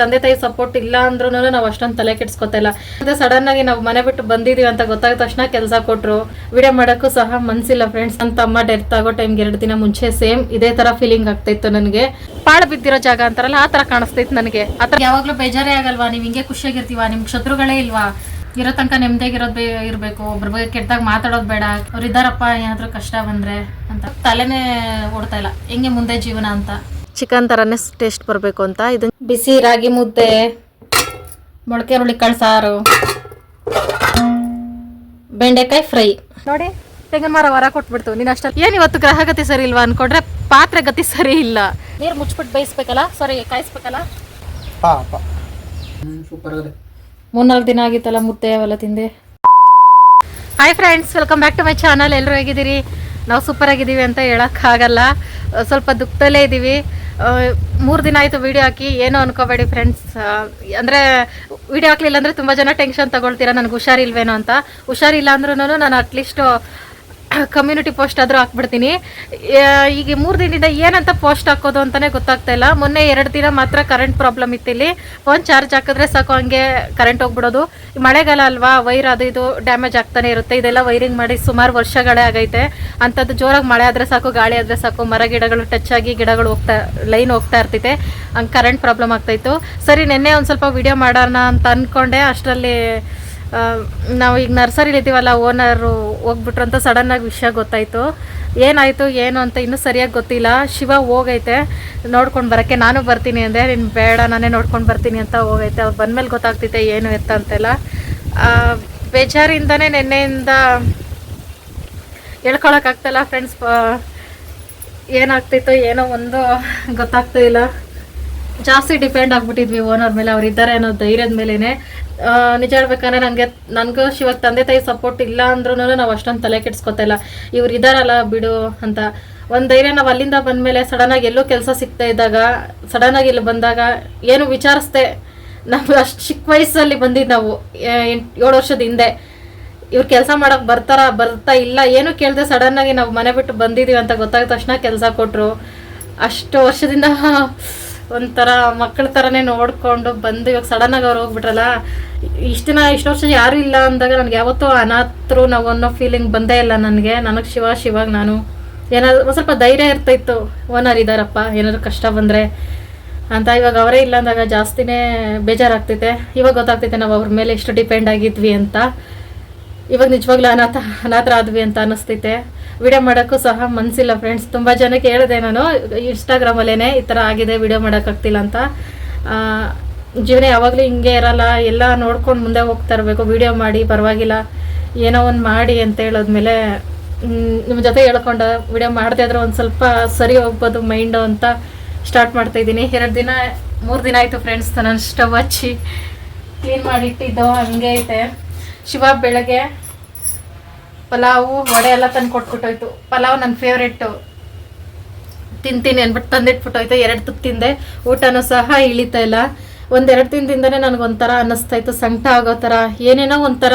ತಂದೆ ತಾಯಿ ಸಪೋರ್ಟ್ ಇಲ್ಲ ಅಂದ್ರೂ ನಾವು ಅಷ್ಟೊಂದು ತಲೆ ಕೆಡ್ಸ್ಕೊತಿಲ್ಲ ಮತ್ತೆ ಸಡನ್ ಆಗಿ ನಾವು ಮನೆ ಬಿಟ್ಟು ಬಂದಿದೀವಿ ಅಂತ ಗೊತ್ತಾದ ತಕ್ಷಣ ಕೆಲಸ ಕೊಟ್ರು. ವಿಡಿಯೋ ಮಾಡೋಕ್ಕೂ ಸಹ ಮನ್ಸಿಲ್ಲ ಫ್ರೆಂಡ್ಸ್ ನನ್ನ ತಮ್ಮ ಡೆತ್ ಆಗೋ ಟೈಮ್ಗೆ ಎರಡು ದಿನ ಮುಂಚೆ ಸೇಮ್ ಇದೇ ತರ ಫೀಲಿಂಗ್ ಆಗ್ತಾಯಿತ್ತು ನನಗೆ. ಪಾಳ ಬಿದ್ದಿರೋ ಜಾಗ ಅಂತಾರಲ್ಲ, ಆ ತರ ಕಾಣಿಸ್ತಿತ್ತು ನನಗೆ. ಆ ಥರ ಯಾವಾಗಲೂ ಬೇಜಾರೇ ಆಗಲ್ವಾ? ನೀವು ಹಿಂಗೆ ಖುಷಿಯಾಗಿರ್ತೀವ? ನಿಮ್ಗೆ ಶತ್ರುಗಳೇ ಇಲ್ವಾ? ಇರೋ ತನಕ ನೆಮ್ಮದಿಯಾಗಿರೋದು ಬೇ ಇರಬೇಕು. ಒಬ್ರ ಬಗ್ಗೆ ಕೆಟ್ಟದಾಗ ಮಾತಾಡೋದು ಬೇಡ. ಅವ್ರು ಇದ್ದಾರಪ್ಪ ಏನಾದರೂ ಕಷ್ಟ ಬಂದರೆ ಅಂತ. ತಲೆನೇ ಓಡ್ತಾ ಇಲ್ಲ. ಹೆಂಗೆ ಮುಂದೆ ಜೀವನ ಅಂತ. ಚಿಕನ್ ಥರನೇ ಟೇಸ್ಟ್ ಬರಬೇಕು ಅಂತ. ಇದು ಬಿಸಿ ರಾಗಿ ಮುದ್ದೆ ಮೊಳಕೆ ಹುರುಳಿಕಾಳು ಸಾರು ಬೆಂಡೆಕಾಯಿ ಫ್ರೈ. ನೋಡಿ ತೆಂಗಿನ ಮರ ಹೊರ ಕೊಟ್ಬಿಡ್ತು. ನೀನು ಅಷ್ಟ ಏನು ಇವತ್ತು ಗ್ರಹ ಗತಿ ಸರಿ ಇಲ್ವಾ ಅನ್ಕೊಂಡ್ರೆ ಪಾತ್ರೆ ಗತಿ ಸರಿ ಇಲ್ಲ. ನೀರು ಮುಚ್ಬಿಟ್ಟು ಬೇಯಿಸ್ಬೇಕಲ್ಲ? ಸಾರಿ ಕಾಯಿಸ್ಬೇಕಲ್ಲ? ಪಾಪ ಸೂಪರ್ ಆಗಿದೆ. ಮೂರ್ನಾಲ್ಕು ದಿನ ಆಗಿತ್ತಲ್ಲ ಮುದ್ದೆ ಅವೆಲ್ಲ ತಿಂದೆ. Hi friends welcome back to my channel ಎಲ್ಲರೂ ಹೇಗಿದ್ದೀರಿ? ನಾವು ಸೂಪರ್ ಆಗಿದ್ದೀವಿ ಅಂತ ಹೇಳೋಕ್ಕಾಗಲ್ಲ. ಸ್ವಲ್ಪ ದುಃಖದಲ್ಲೇ ಇದ್ದೀವಿ. ಮೂರು ದಿನ ಆಯಿತು ವಿಡಿಯೋ ಹಾಕಿ, ಏನೋ ಅನ್ಕೋಬೇಡಿ ಫ್ರೆಂಡ್ಸ್ ಅಂದರೆ ವಿಡಿಯೋ ಹಾಕ್ಲಿಲ್ಲ ಅಂದರೆ ತುಂಬ ಜನ ಟೆನ್ಷನ್ ತಗೊಳ್ತೀರಾ, ನನಗೆ ಹುಷಾರಿಲ್ವೇನೋ ಅಂತ. ಹುಷಾರಿಲ್ಲ ಅಂದ್ರೂ ನಾನು ಅಟ್ಲೀಸ್ಟ್ ಕಮ್ಯುನಿಟಿ ಪೋಸ್ಟ್ ಆದರೂ ಹಾಕ್ಬಿಡ್ತೀನಿ. ಈಗ ಮೂರು ದಿನದಿಂದ ಏನಂತ ಪೋಸ್ಟ್ ಹಾಕೋದು ಅಂತಲೇ ಗೊತ್ತಾಗ್ತಾ ಇಲ್ಲ. ಮೊನ್ನೆ ಎರಡು ದಿನ ಮಾತ್ರ ಕರೆಂಟ್ ಪ್ರಾಬ್ಲಮ್ ಇತ್ತು ಇಲ್ಲಿ. ಫೋನ್ ಚಾರ್ಜ್ ಹಾಕಿದ್ರೆ ಸಾಕು, ಹಂಗೆ ಕರೆಂಟ್ ಹೋಗ್ಬಿಡೋದು. ಮಳೆಗಾಲ ಅಲ್ವಾ ವೈರ್ ಅದು ಇದು ಡ್ಯಾಮೇಜ್ ಆಗ್ತಾನೆ ಇರುತ್ತೆ. ಇದೆಲ್ಲ ವೈರಿಂಗ್ ಮಾಡಿ ಸುಮಾರು ವರ್ಷಗಳೇ ಆಗೈತೆ. ಅಂಥದ್ದು ಜೋರಾಗಿ ಮಳೆ ಆದರೆ ಸಾಕು, ಗಾಳಿ ಆದರೆ ಸಾಕು, ಮರ ಗಿಡಗಳು ಟಚ್ ಆಗಿ ಗಿಡಗಳು ಹೋಗ್ತಾ ಲೈನ್ ಹೋಗ್ತಾ ಇರ್ತೈತೆ ಹಂಗೆ ಕರೆಂಟ್ ಪ್ರಾಬ್ಲಮ್ ಆಗ್ತಾಯಿತ್ತು ಸರಿ, ನಿನ್ನೆ ಒಂದು ಸ್ವಲ್ಪ ವಿಡಿಯೋ ಮಾಡೋಣ ಅಂತ ಅಂದ್ಕೊಂಡೆ ಅಷ್ಟರಲ್ಲಿ ನಾವು ಈಗ ನರ್ಸರಿಲಿ ಇದ್ದೀವಲ್ಲ ಓನರು ಹೋಗ್ಬಿಟ್ರು ಅಂತ ಸಡನ್ನಾಗಿ ವಿಷಯ ಗೊತ್ತಾಯಿತು. ಏನಾಯಿತು, ಏನು ಅಂತ ಇನ್ನೂ ಸರಿಯಾಗಿ ಗೊತ್ತಿಲ್ಲ. ಶಿವ ಹೋಗೈತೆ, ನೋಡ್ಕೊಂಡು ಬರೋಕ್ಕೆ. ನಾನು ಬರ್ತೀನಿ ಅಂದೆ, ನೀನು ಬೇಡ, ನಾನೇ ನೋಡ್ಕೊಂಡು ಬರ್ತೀನಿ ಅಂತ ಹೋಗೈತೆ. ಅವ್ರು ಬಂದಮೇಲೆ ಗೊತ್ತಾಗ್ತೈತೆ ಏನು ಎತ್ತ ಅಂತೆಲ್ಲ. ಬೇಜಾರಿಂದನೇ ನಿನ್ನೆಯಿಂದ ಹೇಳ್ಕೊಳಕ್ಕಾಗ್ತಲ್ಲ ಫ್ರೆಂಡ್ಸ್ ಏನಾಗ್ತಿತ್ತು ಏನೋ ಒಂದು ಗೊತ್ತಾಗ್ತಾ ಇಲ್ಲ ಜಾಸ್ತಿ ಡಿಪೆಂಡ್ ಆಗ್ಬಿಟ್ಟಿದ್ವಿ ಓನರ್ ಮೇಲೆ, ಅವ್ರು ಇದ್ದಾರೆ ಅನ್ನೋ ಧೈರ್ಯದ ಮೇಲೇನೆ. ನಿಜ ಹೇಳ್ಬೇಕಂದ್ರೆ ನನಗೆ ನನಗೂ ಇವಾಗ ತಂದೆ ತಾಯಿ ಸಪೋರ್ಟ್ ಇಲ್ಲ ಅಂದ್ರೂ ನಾವು ಅಷ್ಟೊಂದು ತಲೆ ಕೆಡ್ಸ್ಕೊತಿಲ್ಲ ಇವ್ರು ಇದ್ದಾರಲ್ಲ ಬಿಡು ಅಂತ. ಒಂದು ಧೈರ್ಯ ನಾವು ಅಲ್ಲಿಂದ ಬಂದಮೇಲೆ ಸಡನ್ನಾಗಿ ಎಲ್ಲೂ ಕೆಲಸ ಸಿಗ್ತಾ ಇದ್ದಾಗ ಸಡನ್ನಾಗಿ ಇಲ್ಲಿ ಬಂದಾಗ ಏನು ವಿಚಾರಿಸ್ದೆ. ನಾವು ಅಷ್ಟು ಚಿಕ್ಕ ವಯಸ್ಸಲ್ಲಿ ಬಂದಿದ್ದು ನಾವು ಎಂಟು, ಏಳು ವರ್ಷದ ಹಿಂದೆ. ಇವ್ರು ಕೆಲಸ ಮಾಡಕ್ ಬರ್ತಾರ, ಬರ್ತಾ ಇಲ್ಲ, ಏನು ಕೇಳ್ದೆ ಸಡನ್ ಆಗಿ ನಾವು ಮನೆ ಬಿಟ್ಟು ಬಂದಿದೀವಿ ಅಂತ ಗೊತ್ತಾದ ತಕ್ಷಣ ಕೆಲಸ ಕೊಟ್ಟರು ಅಷ್ಟು ವರ್ಷದಿಂದ ಒಂಥರ ಮಕ್ಕಳ ಥರನೇ ನೋಡಿಕೊಂಡು ಬಂದು ಇವಾಗ ಸಡನ್ ಆಗಿ ಅವ್ರು ಹೋಗ್ಬಿಟ್ರಲ್ಲ, ಇಷ್ಟು ದಿನ ಇಷ್ಟು ವರ್ಷ ಯಾರು ಇಲ್ಲ ಅಂದಾಗ ನನಗೆ ಯಾವತ್ತೂ ಅನಾಥರು ನಾವು ಅನ್ನೋ ಫೀಲಿಂಗ್ ಬಂದೇ ಇಲ್ಲ ನನಗೆ. ನನಗೆ ಶಿವ, ಶಿವಾಗ ನಾನು. ಏನಾದ್ರು ಒಂದು ಸ್ವಲ್ಪ ಧೈರ್ಯ ಇರ್ತಾಯಿತ್ತು ಓನರ್ ಇದ್ದಾರಪ್ಪ ಏನಾದ್ರು ಕಷ್ಟ ಬಂದರೆ. ಅಂತ ಇವಾಗ ಅವರೇ ಇಲ್ಲ ಅಂದಾಗ ಜಾಸ್ತಿನೇ ಬೇಜಾರಾಗ್ತೈತೆ ಇವಾಗ ಗೊತ್ತಾಗ್ತೈತೆ ನಾವು ಅವ್ರ ಮೇಲೆ ಎಷ್ಟು ಡಿಪೆಂಡ್ ಆಗಿದ್ವಿ ಅಂತ. ಇವಾಗ ನಿಜವಾಗ್ಲೂ ಅನಾಥ, ಅನಾಥರಾದ್ವಿ ಅಂತ ಅನಿಸ್ತೈತೆ ವಿಡಿಯೋ ಮಾಡೋಕ್ಕೂ ಸಹ ಮನಸ್ಸಿಲ್ಲ ಫ್ರೆಂಡ್ಸ್ ತುಂಬ ಜನಕ್ಕೆ ಹೇಳಿದೆ ನಾನು ಇನ್ಸ್ಟಾಗ್ರಾಮಲ್ಲೇ ಈ ಥರ ಆಗಿದೆ, ವಿಡಿಯೋ ಮಾಡೋಕ್ಕಾಗ್ತಿಲ್ಲ ಅಂತ. ಜೀವನ ಯಾವಾಗಲೂ ಹಿಂಗೆ ಇರಲ್ಲ, ಎಲ್ಲ ನೋಡ್ಕೊಂಡು ಮುಂದೆ ಹೋಗ್ತಾ ಇರಬೇಕು, ವಿಡಿಯೋ ಮಾಡಿ, ಪರವಾಗಿಲ್ಲ, ಏನೋ ಒಂದು ಮಾಡಿ ಅಂತ ಹೇಳೋದ್ಮೇಲೆ ನಿಮ್ಮ ಜೊತೆ ಹೇಳ್ಕೊಂಡು, ವಿಡಿಯೋ ಮಾಡದೇ ಆದ್ರೆ ಒಂದು ಸ್ವಲ್ಪ ಸರಿ ಹೋಗ್ಬೋದು ಮೈಂಡು ಅಂತ ಸ್ಟಾರ್ಟ್ ಮಾಡ್ತಾ ಇದ್ದೀನಿ. ಎರಡು ದಿನ, ಮೂರು ದಿನ ಆಯಿತು ಫ್ರೆಂಡ್ಸ್ ನಾನು ಸ್ಟವ್ ಹಚ್ಚಿ ಕ್ಲೀನ್ ಮಾಡಿಟ್ಟಿದ್ದೋ, ಹಂಗೆ ಐತೆ. ಶಿವ ಬೆಳಗ್ಗೆ ಪಲಾವು, ವಡೆ ಎಲ್ಲ ತಂದು ಕೊಟ್ಬಿಟ್ಟೋಯ್ತು. ಪಲಾವ್ ನನ್ನ ಫೇವ್ರೆಟು ತಿಂತೀನಿ ಅಂದ್ಬಿಟ್ಟು ತಂದಿಟ್ಬಿಟ್ಟೋಯ್ತು. ಎರಡು ತುತ್ತು ತಿಂದೆ. ಊಟನೂ ಸಹ ಇಳಿತಾ ಇಲ್ಲ. ಒಂದೆರಡು ದಿನದಿಂದನೇ ನನಗೊಂಥರ ಅನ್ನಿಸ್ತಾ ಇತ್ತು. ಸಂಕಟ ಆಗೋ ಥರ, ಏನೇನೋ ಒಂಥರ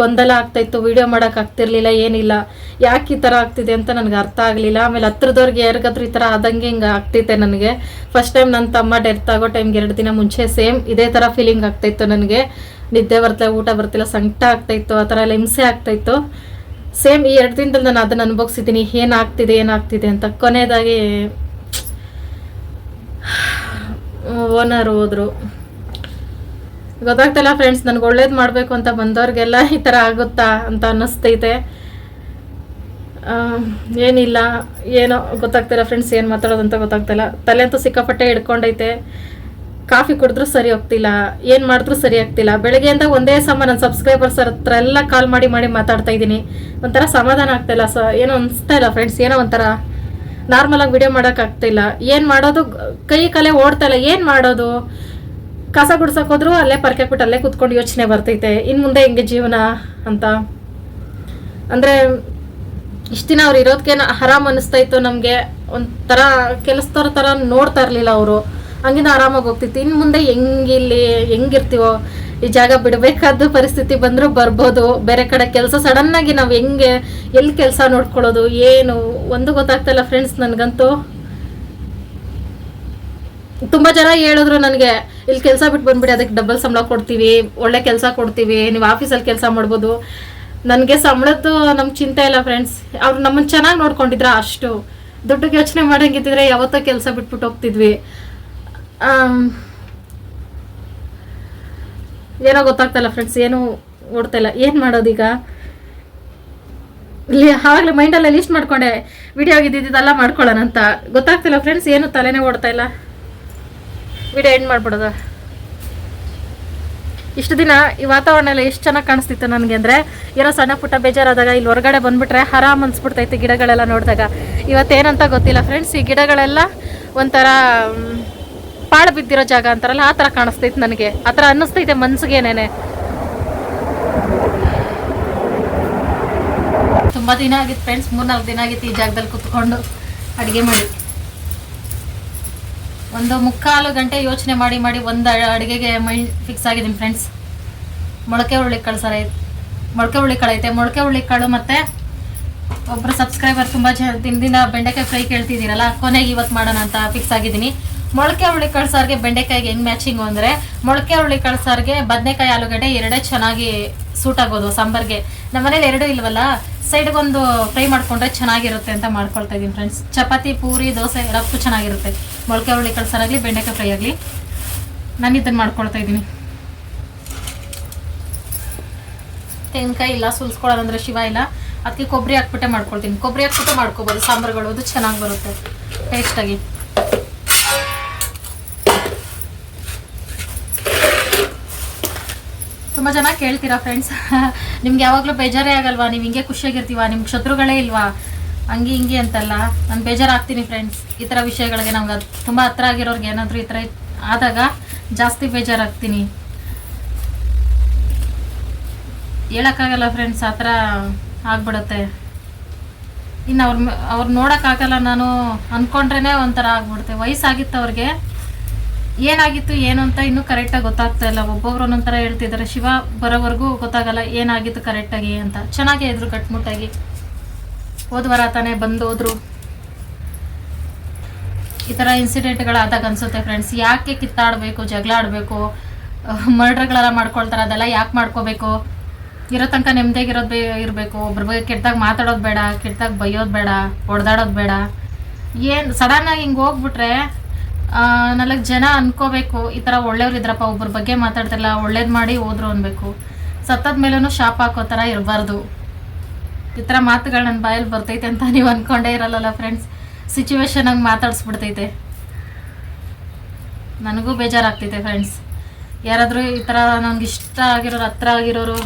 ಗೊಂದಲ ಆಗ್ತಾಯಿತ್ತು ವೀಡಿಯೋ ಮಾಡೋಕೆ ಆಗ್ತಿರ್ಲಿಲ್ಲ, ಏನಿಲ್ಲ. ಯಾಕೆ ಈ ಥರ ಆಗ್ತಿದೆ ಅಂತ ನನಗೆ ಅರ್ಥ ಆಗಲಿಲ್ಲ. ಆಮೇಲೆ ಹತ್ರದವ್ರಿಗೆ ಯಾರಿಗಾದ್ರೂ ಈ ಥರ ಆದಂಗೆ ಹಿಂಗೆ ಆಗ್ತೈತೆ ನನಗೆ. ಫಸ್ಟ್ ಟೈಮ್ ನನ್ನ ತಮ್ಮ ಡೆತ್ ಆಗೋ ಟೈಮ್ಗೆ ಎರಡು ದಿನ ಮುಂಚೆ ಸೇಮ್ ಇದೇ ಥರ ಫೀಲಿಂಗ್ ಆಗ್ತಾಯಿತ್ತು ನನಗೆ. ನಿದ್ದೆ ಬರ್ತಾ, ಊಟ ಬರ್ತಿಲ್ಲ ಸಂಕಟ ಆಗ್ತಾಯಿತ್ತು ಆ ಥರ ಎಲ್ಲ ಹಿಂಸೆ ಆಗ್ತಾಯಿತ್ತು ಸೇಮ್ ಈ ಎರಡು ದಿನದಲ್ಲಿ ನಾನು ಅದನ್ನು ಅನುಭವಿಸಿದ್ದೀನಿ. ಏನಾಗ್ತಿದೆ ಏನಾಗ್ತಿದೆ ಅಂತ ಕೊನೆಯದಾಗಿ ಓನರ್ ಹೋದರು. ಗೊತ್ತಾಗ್ತಿಲ್ಲ ಫ್ರೆಂಡ್ಸ್ ನನಗೆ ಒಳ್ಳೇದು ಮಾಡಬೇಕು ಅಂತ ಬಂದವ್ರಿಗೆಲ್ಲ ಈ ಥರ ಆಗುತ್ತಾ ಅಂತ ಅನ್ನಿಸ್ತೈತೆ ಏನಿಲ್ಲ, ಏನೋ ಗೊತ್ತಾಗ್ತಿಲ್ಲ ಫ್ರೆಂಡ್ಸ್ ಏನು ಮಾತಾಡೋದು ಅಂತ ಗೊತ್ತಾಗ್ತಿಲ್ಲ ತಲೆ ಅಂತೂ ಸಿಕ್ಕಾಪಟ್ಟೆ ಹಿಡ್ಕೊಂಡೈತೆ. ಕಾಫಿ ಕುಡಿದ್ರೂ ಸರಿ ಹೋಗ್ತಿಲ್ಲ, ಏನು ಮಾಡಿದ್ರೂ ಸರಿ ಆಗ್ತಿಲ್ಲ. ಬೆಳಗ್ಗೆಯಿಂದ ಒಂದೇ ಸಮ ನನ್ನ ಸಬ್ಸ್ಕ್ರೈಬರ್ಸ್ ಹತ್ರ ಎಲ್ಲ ಕಾಲ್ ಮಾಡಿ ಮಾಡಿ ಮಾತಾಡ್ತಾ ಇದ್ದೀನಿ. ಒಂಥರ ಸಮಾಧಾನ ಆಗ್ತಾಯಿಲ್ಲ ಸೊ, ಏನೋ ಅನಿಸ್ತಾ ಇಲ್ಲ ಫ್ರೆಂಡ್ಸ್ ಏನೋ ಒಂಥರ ನಾರ್ಮಲಾಗಿ ವಿಡಿಯೋ ಮಾಡೋಕ್ಕಾಗ್ತಿಲ್ಲ ಏನು ಮಾಡೋದು? ಕೈ ಕಲೆ ಓಡ್ತಾ ಇಲ್ಲ. ಏನು ಮಾಡೋದು? ಕಸ ಗುಡ್ಸಕ್ಕೆ ಹೋದ್ರು ಅಲ್ಲೇ ಪರ್ಕೆಬಿಟ್ಟು ಅಲ್ಲೇ ಕುತ್ಕೊಂಡು ಯೋಚನೆ ಬರ್ತೈತೆ. ಇನ್ನು ಮುಂದೆ ಹೆಂಗೆ ಜೀವನ ಅಂತ. ಅಂದರೆ ಇಷ್ಟು ದಿನ ಅವ್ರು ಇರೋದಕ್ಕೆ ಆರಾಮ್ ಅನಿಸ್ತಾ ಇತ್ತು ನಮಗೆ. ಒಂಥರ ಕೆಲಸದವ್ರ ಥರ ನೋಡ್ತಾ ಇರಲಿಲ್ಲ ಅವರು. ಹಂಗಿಂದ ಆರಾಮಾಗಿ ಹೋಗ್ತಿತ್ತು. ಇನ್ ಮುಂದೆ ಹೆಂಗಿಲ್ಲಿ ಹೆಂಗಿರ್ತೀವೋ, ಈ ಜಾಗ ಬಿಡಬೇಕಾದ ಪರಿಸ್ಥಿತಿ ಬಂದರೂ ಬರ್ಬೋದು. ಬೇರೆ ಕಡೆ ಕೆಲಸ ಸಡನ್ನಾಗಿ ನಾವು ಹೆಂಗೆ ಎಲ್ಲಿ ಕೆಲಸ ನೋಡ್ಕೊಳ್ಳೋದು, ಏನು? ಒಂದು ಗೊತ್ತಾಗ್ತಲ್ಲ ಫ್ರೆಂಡ್ಸ್ ನನಗಂತೂ. ತುಂಬ ಜನ ಹೇಳಿದ್ರು ನನಗೆ ಇಲ್ಲಿ ಕೆಲಸ ಬಿಟ್ಟು ಬಂದ್ಬಿಡಿ, ಅದಕ್ಕೆ ಡಬಲ್ ಸಂಬಳ ಕೊಡ್ತೀವಿ, ಒಳ್ಳೆ ಕೆಲಸ ಕೊಡ್ತೀವಿ, ನೀವು ಆಫೀಸಲ್ಲಿ ಕೆಲಸ ಮಾಡ್ಬೋದು. ನನಗೆ ಸಂಬಳದ್ದು ನಮ್ಗೆ ಚಿಂತೆ ಇಲ್ಲ ಫ್ರೆಂಡ್ಸ್ ಅವ್ರು ನಮ್ಮನ್ನು ಚೆನ್ನಾಗಿ ನೋಡ್ಕೊಂಡಿದ್ರ ಅಷ್ಟು. ದುಡ್ಡು ಯೋಚನೆ ಮಾಡಂಗಿದ್ದಿದ್ರೆ ಯಾವತ್ತೋ ಕೆಲಸ ಬಿಟ್ಬಿಟ್ಟು ಹೋಗ್ತಿದ್ವಿ. ಏನೋ ಗೊತ್ತಾಗ್ತಾಯಿಲ್ಲ ಫ್ರೆಂಡ್ಸ್ ಏನು ಓಡ್ತಾ ಇಲ್ಲ. ಏನು ಮಾಡೋದೀಗ? ಇಲ್ಲಿ ಆವಾಗಲೇ ಮೈಂಡಲ್ಲೇ ಲಿಸ್ಟ್ ಮಾಡ್ಕೊಂಡೆ. ವಿಡಿಯೋ ಆಗಿದ್ದಿದ್ದೆಲ್ಲ ಮಾಡ್ಕೊಳ್ಳೋಣ ಅಂತ. ಗೊತ್ತಾಗ್ತಿಲ್ಲ ಫ್ರೆಂಡ್ಸ್ ಏನು ತಲೆನೇ ಓಡ್ತಾ ಇಲ್ಲ. ವಿಡಿಯೋ ಎಂಡ್ ಮಾಡ್ಬಿಡೋದು. ಇಷ್ಟು ದಿನ ಈ ವಾತಾವರಣ ಎಲ್ಲ ಎಷ್ಟು ಚೆನ್ನಾಗಿ ಕಾಣಿಸ್ತಿತ್ತು ನನಗೆ ಅಂದರೆ, ಏನೋ ಸಣ್ಣ ಪುಟ್ಟ ಬೇಜಾರಾದಾಗ ಇಲ್ಲಿ ಹೊರಗಡೆ ಬಂದುಬಿಟ್ರೆ ಆರಾಮ್ ಅನ್ಸ್ಬಿಡ್ತೈತೆ ಗಿಡಗಳೆಲ್ಲ ನೋಡಿದಾಗ. ಇವತ್ತೇನಂತ ಗೊತ್ತಿಲ್ಲ ಫ್ರೆಂಡ್ಸ್ ಈ ಗಿಡಗಳೆಲ್ಲ ಒಂಥರ ಪಾಳು ಬಿದ್ದಿರೋ ಜಾಗ ಅಂತಾರಲ್ಲ, ಆ ಥರ ಕಾಣಿಸ್ತೈತೆ ನನಗೆ. ಆ ಥರ ಅನ್ನಿಸ್ತೈತೆ ಮನ್ಸಿಗೇನೇನೆ ತುಂಬ ದಿನ ಆಗಿತ್ತು ಫ್ರೆಂಡ್ಸ್ ಮೂರ್ನಾಲ್ಕು ದಿನ ಆಗಿತ್ತು ಈ ಜಾಗದಲ್ಲಿ ಕುತ್ಕೊಂಡು ಅಡುಗೆ ಮಾಡಿ. ಒಂದು ಮುಕ್ಕಾಲು ಗಂಟೆ ಯೋಚನೆ ಮಾಡಿ ಮಾಡಿ ಒಂದು ಅಡುಗೆಗೆ ಮೈ ಫಿಕ್ಸ್ ಆಗಿದ್ದೀನಿ ಫ್ರೆಂಡ್ಸ್ ಮೊಳಕೆ ಹುರುಳಿ ಕಾಳು ಸರ ಮೊಳಕೆ ಹುರುಳಿ ಕಾಳು ಐತೆ. ಮೊಳಕೆ ಹುರುಳಿ ಕಾಳು ಮತ್ತು ಒಬ್ಬರು ಸಬ್ಸ್ಕ್ರೈಬರ್ ತುಂಬ ಜನ ದಿನದಿಂದ ಬೆಂಡೆಕಾಯಿ ಫ್ರೈ ಕೇಳ್ತಿದ್ದೀರಲ್ಲ, ಕೊನೆಗೆ ಇವತ್ತು ಮಾಡೋಣ ಅಂತ ಫಿಕ್ಸ್ ಆಗಿದ್ದೀನಿ. ಮೊಳಕೆ ಹುರುಳಿ ಕಾಳು ಸಾರಿಗೆ ಬೆಂಡೆಕಾಯಿಗೆ ಹೆಂಗ್ ಮ್ಯಾಚಿಂಗ್ ಅಂದ್ರೆ ಮೊಳಕೆ ಹುರುಳಿ ಕಾಳು ಸಾರಿಗೆ ಬದನೆಕಾಯಿ ಆಲೂಗಡ್ಡೆ ಎರಡೇ ಚೆನ್ನಾಗಿ ಸೂಟ್ ಆಗೋದು ಸಾಂಬಾರ್ಗೆ. ನಮ್ಮ ಮನೇಲಿ ಎರಡೂ ಇಲ್ವಲ್ಲ ಸೈಡ್ಗೊಂದು ಫ್ರೈ ಮಾಡ್ಕೊಂಡ್ರೆ ಚೆನ್ನಾಗಿರುತ್ತೆ ಅಂತ ಮಾಡ್ಕೊಳ್ತಾ ಇದ್ದೀನಿ ಫ್ರೆಂಡ್ಸ್ ಚಪಾತಿ, ಪೂರಿ, ದೋಸೆ ಎಲ್ಲಕ್ಕೂ ಚೆನ್ನಾಗಿರುತ್ತೆ. ಮೊಳಕೆ ಹುರುಳಿ ಕಾಳು ಸಾರಾಗಲಿ ಬೆಂಡೆಕಾಯಿ ಫ್ರೈ ಆಗಲಿ. ನಾನು ಇದನ್ನು ಮಾಡ್ಕೊಳ್ತಾ ಇದ್ದೀನಿ ತೆಂಗಿನಕಾಯಿ ಇಲ್ಲ ಸುಲ್ಸ್ಕೊಳ್ಳೋಣ ಅಂದರೆ ಶಿವ ಇಲ್ಲ. ಅದಕ್ಕೆ ಕೊಬ್ಬರಿ ಹಾಕ್ಬಿಟ್ಟೆ ಮಾಡ್ಕೊಳ್ತೀನಿ. ಕೊಬ್ಬರಿ ಹಾಕ್ಬಿಟ್ಟು ಮಾಡ್ಕೋಬೋದು, ಸಾಂಬಾರುಗಳು, ಅದು ಚೆನ್ನಾಗಿ ಬರುತ್ತೆ. ಟೇಸ್ಟಾಗಿ ತುಂಬ ಜನ ಕೇಳ್ತೀರಾ ಫ್ರೆಂಡ್ಸ್ ನಿಮ್ಗೆ ಯಾವಾಗಲೂ ಬೇಜಾರೇ ಆಗಲ್ವಾ? ನೀವು ಹಿಂಗೆ ಖುಷಿಯಾಗಿರ್ತೀವ? ನಿಮ್ಗೆ ಶತ್ರುಗಳೇ ಇಲ್ವಾ? ಹಂಗೆ ಹಿಂಗೆ ಅಂತಲ್ಲ. ನಾನು ಬೇಜಾರಾಗ್ತೀನಿ ಫ್ರೆಂಡ್ಸ್ ಈ ಥರ ವಿಷಯಗಳಿಗೆ ನಮ್ಗೆ ಅದು ತುಂಬ ಹತ್ರ ಆಗಿರೋರ್ಗೆ ಏನಾದರೂ ಈ ಥರ ಆದಾಗ ಜಾಸ್ತಿ ಬೇಜಾರಾಗ್ತೀನಿ. ಹೇಳೋಕ್ಕಾಗಲ್ಲ ಫ್ರೆಂಡ್ಸ್ ಆ ಥರ ಆಗ್ಬಿಡುತ್ತೆ. ಇನ್ನು ಅವ್ರ ಅವ್ರು ನೋಡೋಕ್ಕಾಗಲ್ಲ ನಾನು ಅಂದ್ಕೊಂಡ್ರೇ ಒಂಥರ ಆಗ್ಬಿಡುತ್ತೆ. ವಯಸ್ಸಾಗಿತ್ತು ಅವ್ರಿಗೆ ಏನಾಗಿತ್ತು, ಏನು ಅಂತ ಇನ್ನೂ ಕರೆಕ್ಟಾಗಿ ಗೊತ್ತಾಗ್ತಾ ಇಲ್ಲ. ಒಬ್ಬೊಬ್ರು ಒಂದೊಂಥರ ಹೇಳ್ತಿದ್ದಾರೆ. ಶಿವ ಬರೋವರೆಗೂ ಗೊತ್ತಾಗಲ್ಲ, ಏನಾಗಿತ್ತು ಕರೆಕ್ಟಾಗಿ ಅಂತ. ಚೆನ್ನಾಗೇ ಇದ್ರು ಕಟ್ಮುಟ್ಟಾಗಿ ಹೋದ್ವಾರ ತಾನೇ ಬಂದು ಹೋದ್ರು. ಈ ಥರ ಇನ್ಸಿಡೆಂಟ್ಗಳಾದಾಗ ಅನ್ಸುತ್ತೆ ಫ್ರೆಂಡ್ಸ್ ಯಾಕೆ ಕಿತ್ತಾಡಬೇಕು, ಜಗಳ ಆಡಬೇಕು? ಮರ್ಡ್ರ್ಗಳೆಲ್ಲ ಮಾಡ್ಕೊಳ್ತಾರೆ, ಅದೆಲ್ಲ ಯಾಕೆ ಮಾಡ್ಕೋಬೇಕು? ಇರೋ ತನಕ ನೆಮ್ಮದಿಯಾಗಿರೋದು ಬೇ ಇರಬೇಕು. ಒಬ್ರ ಬಗ್ಗೆ ಕೆಟ್ಟದಾಗ ಮಾತಾಡೋದು ಬೇಡ, ಕೆಟ್ಟದಾಗ ಬೈಯೋದು ಬೇಡ ಹೊಡೆದಾಡೋದು ಬೇಡ. ಏನು ಸಡನ್ನಾಗಿ ಹಿಂಗೆ ಹೋಗ್ಬಿಟ್ರೆ ನಾಲ್ಕು ಜನ ಅನ್ಕೋಬೇಕು. ಈ ಥರ ಒಳ್ಳೆಯವ್ರು ಇದ್ರಪ್ಪ ಒಬ್ಬರ ಬಗ್ಗೆ ಮಾತಾಡ್ತಿಲ್ಲ ಒಳ್ಳೇದು ಮಾಡಿ ಹೋದ್ರು ಅನ್ಬೇಕು. ಸತ್ತದ ಮೇಲೂ ಶಾಪ್ ಹಾಕೋ ಥರ ಇರಬಾರ್ದು. ಈ ಥರ ಮಾತುಗಳು ನನ್ನ ಬಾಯಲ್ಲಿ ಬರ್ತೈತೆ ಅಂತ ನೀವು ಅಂದ್ಕೊಂಡೇ ಇರಲ್ಲಲ್ಲ ಫ್ರೆಂಡ್ಸ್ ಸಿಚುವೇಶನಾಗಿ ಮಾತಾಡಿಸ್ಬಿಡ್ತೈತೆ. ನನಗೂ ಬೇಜಾರಾಗ್ತೈತೆ ಫ್ರೆಂಡ್ಸ್ ಯಾರಾದರೂ ಈ ಥರ ನನಗೆ ಇಷ್ಟ ಆಗಿರೋರು, ಹತ್ರ ಆಗಿರೋರು,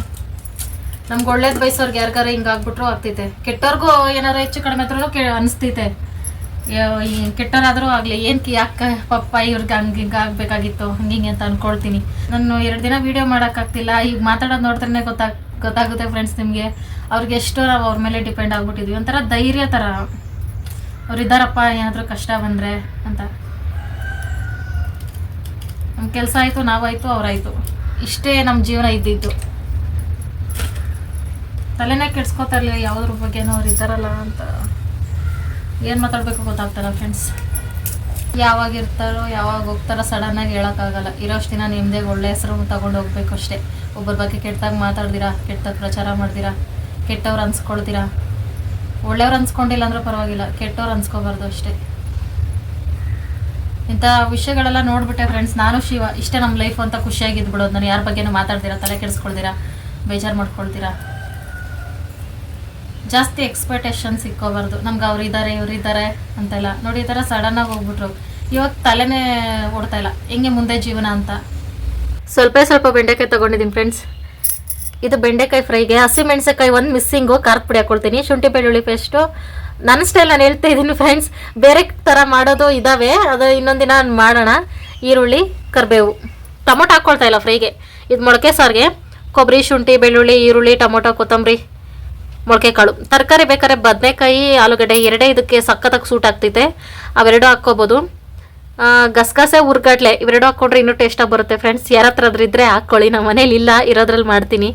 ನಮ್ಗೆ ಒಳ್ಳೇದು ಬಯಸೋರ್ಗೆ ಯಾರಿಗಾರು ಹಿಂಗಾಗ್ಬಿಟ್ರು ಆಗ್ತೈತೆ. ಕೆಟ್ಟವ್ರಿಗೂ ಏನಾರು ಹೆಚ್ಚು ಕಡಿಮೆ ಆದ್ರೂ ಕೇ ಅನಿಸ್ತೈತೆ. ಕೆಟ್ಟವರಾದರೂ ಆಗಲಿ ಏನಕ್ಕೆ ಯಾಕೆ ಪಪ್ಪ ಇವ್ರಿಗೆ ಹಂಗೆ ಹಿಂಗೆ ಆಗಬೇಕಾಗಿತ್ತು, ಹಂಗೆ ಹಿಂಗೆ ಅಂತ ಅನ್ಕೊಳ್ತೀನಿ. ನಾನು ಎರಡು ದಿನ ವೀಡಿಯೋ ಮಾಡೋಕ್ಕಾಗ್ತಿಲ್ಲ, ಈಗ ಮಾತಾಡೋದು ನೋಡಿದ್ರೆ ಗೊತ್ತಾಗ ಗೊತ್ತಾಗುತ್ತೆ ಫ್ರೆಂಡ್ಸ್ ನಿಮಗೆ. ಅವ್ರಿಗೆ ಎಷ್ಟೋ ನಾವು ಅವ್ರ ಮೇಲೆ ಡಿಪೆಂಡ್ ಆಗ್ಬಿಟ್ಟಿದ್ವಿ. ಒಂಥರ ಧೈರ್ಯ ಥರ ಅವ್ರು ಇದ್ದಾರಪ್ಪ, ಏನಾದರೂ ಕಷ್ಟ ಬಂದರೆ ಅಂತ. ನಮ್ಮ ಕೆಲಸ ಆಯಿತು, ನಾವಾಯಿತು, ಅವರಾಯಿತು. ಇಷ್ಟೇ ನಮ್ಮ ಜೀವನ ಇದ್ದಿದ್ದು. ತಲೆನೇ ಕೆಡ್ಸ್ಕೊತಾ ಇರಲಿಲ್ಲ, ಯಾವುದ್ರ ಬಗ್ಗೆನೂ ಅವ್ರು ಇದ್ದಾರಲ್ಲ ಅಂತ. ಏನು ಮಾತಾಡಬೇಕು ಗೊತ್ತಾಗ್ತಾರ ಫ್ರೆಂಡ್ಸ್ ಯಾವಾಗ ಇರ್ತಾರೋ, ಯಾವಾಗ ಹೋಗ್ತಾರೋ ಸಡನ್ನಾಗಿ ಹೇಳೋಕ್ಕಾಗಲ್ಲ. ಇರೋಷ್ಟು ದಿನ ನಿಮ್ಮದೇ ಒಳ್ಳೆ ಹೆಸರು ತಗೊಂಡು ಹೋಗ್ಬೇಕು ಅಷ್ಟೇ. ಒಬ್ಬರ ಬಗ್ಗೆ ಕೆಟ್ಟದಾಗ ಮಾತಾಡ್ದಿರಾ, ಕೆಟ್ಟದ ಪ್ರಚಾರ ಮಾಡ್ದಿರಾ, ಕೆಟ್ಟವ್ರು ಅನ್ಸ್ಕೊಳ್ತೀರಾ ಒಳ್ಳೆಯವ್ರು ಅನ್ಸ್ಕೊಂಡಿಲ್ಲ ಅಂದ್ರೆ ಪರವಾಗಿಲ್ಲ, ಕೆಟ್ಟವ್ರು ಅನ್ಸ್ಕೋಬಾರ್ದು ಅಷ್ಟೇ. ಇಂಥ ವಿಷಯಗಳೆಲ್ಲ ನೋಡ್ಬಿಟ್ಟೆ ಫ್ರೆಂಡ್ಸ್ ನಾನು ಶಿವ, ಇಷ್ಟೇ ನಮ್ಮ ಲೈಫ್ ಅಂತ ಖುಷಿಯಾಗಿದ್ದು ಬಿಡೋದು ನಾನು ಯಾರ ಬಗ್ಗೆನೂ ಮಾತಾಡ್ತೀರಾ ತಲೆ ಕೆಡಿಸ್ಕೊಳ್ತೀರಾ ಬೇಜಾರು ಮಾಡ್ಕೊಳ್ತೀರಾ ಜಾಸ್ತಿ ಎಕ್ಸ್ಪೆಕ್ಟೇಷನ್ಸ್ ಇಕ್ಕೋಬಾರ್ದು ನಮ್ಗೆ ಅವ್ರು ಇದ್ದಾರೆ ಇವ್ರು ಇದ್ದಾರೆ ಅಂತೆಲ್ಲ ನೋಡಿ, ಈ ಥರ ಸಡನ್ನಾಗಿ ಹೋಗ್ಬಿಟ್ರು. ಇವಾಗ ತಲೆನೇ ಓಡ್ತಾ ಇಲ್ಲ. ಹೆಂಗೆ ಮುಂದೆ ಜೀವನ ಅಂತ? ಸ್ವಲ್ಪ ಸ್ವಲ್ಪ ಬೆಂಡೆಕಾಯಿ ತೊಗೊಂಡಿದ್ದೀನಿ ಫ್ರೆಂಡ್ಸ್ ಇದು ಬೆಂಡೆಕಾಯಿ ಫ್ರೈಗೆ. ಹಸಿ ಮೆಣಸಿನಕಾಯಿ ಒಂದು ಮಿಸ್ಸಿಂಗು ಖಾರದ ಪುಡಿ ಹಾಕ್ಕೊಳ್ತೀನಿ ಶುಂಠಿ ಬೆಳ್ಳುಳ್ಳಿ ಪೇಸ್ಟು ನನ್ನ ಸ್ಟೈಲ್ ನಾನು ಹೇಳ್ತಾ ಇದ್ದೀನಿ ಫ್ರೆಂಡ್ಸ್ ಬೇರೆ ಥರ ಮಾಡೋದು ಇದ್ದಾವೆ ಅದು ಇನ್ನೊಂದು ದಿನ ಮಾಡೋಣ. ಈರುಳ್ಳಿ, ಕರಿಬೇವು. ಟೊಮೊಟೊ ಹಾಕ್ಕೊಳ್ತಾ ಇಲ್ಲ ಫ್ರೈಗೆ. ಇದು ಮೊಳಕೆ ಸಾರಿಗೆ. ಕೊಬ್ಬರಿ ಶುಂಠಿ, ಬೆಳ್ಳುಳ್ಳಿ, ಈರುಳ್ಳಿ, ಟೊಮೊಟೊ, ಕೊತ್ತಂಬರಿ. ಮೊಳಕೆ ಕಾಳು ತರಕಾರಿ ಬೇಕಾದ್ರೆ ಬದನೆಕಾಯಿ, ಆಲೂಗಡ್ಡೆ ಎರಡೇ ಇದಕ್ಕೆ ಸಖತ್ತಾಗಿ ಸೂಟ್ ಆಗ್ತೈತೆ. ಅವೆರಡು ಹಾಕ್ಕೋಬೋದು. ಗಸಗಸೆ, ಉರ್ಗಡ್ಲೆ ಇವೆರಡು ಹಾಕ್ಕೊಂಡ್ರೆ ಇನ್ನೂ ಟೇಸ್ಟಾಗಿ ಬರುತ್ತೆ ಫ್ರೆಂಡ್ಸ್ ಯಾರ ಹತ್ರ ಅದ್ರ ಇದ್ರೆ ಹಾಕ್ಕೊಳ್ಳಿ. ನಮ್ಮ ಮನೇಲಿ ಇಲ್ಲ, ಇರೋದ್ರಲ್ಲಿ ಮಾಡ್ತೀನಿ.